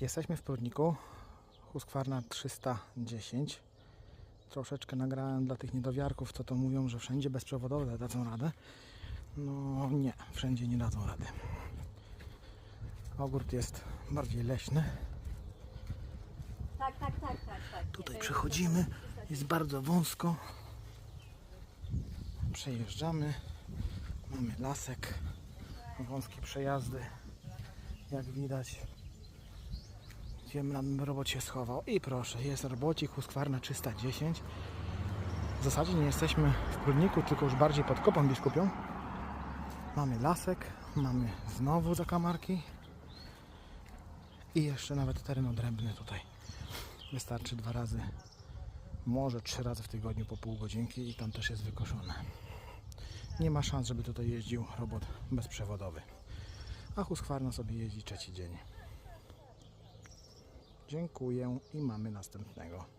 Jesteśmy w Prudniku, Huskwarna 310. Troszeczkę nagrałem dla tych niedowiarków, co to mówią, że wszędzie bezprzewodowe dadzą radę. No nie, wszędzie nie dadzą rady. Ogród jest bardziej leśny. Tak, tak, tak, tak, tak. Tutaj przechodzimy, jest bardzo wąsko. Przejeżdżamy, mamy lasek, wąskie przejazdy, jak widać. Gdzie nam robot się schował. I proszę, jest robocik Huskwarna 310. W zasadzie nie jesteśmy w Prudniku, tylko już bardziej pod kopą biskupią. Mamy lasek, mamy znowu zakamarki i jeszcze nawet teren odrębny tutaj. Wystarczy dwa razy, może trzy razy w tygodniu po pół godzinki i tam też jest wykoszone. Nie ma szans, żeby tutaj jeździł robot bezprzewodowy. A Husqvarna sobie jeździ trzeci dzień. Dziękuję i mamy następnego.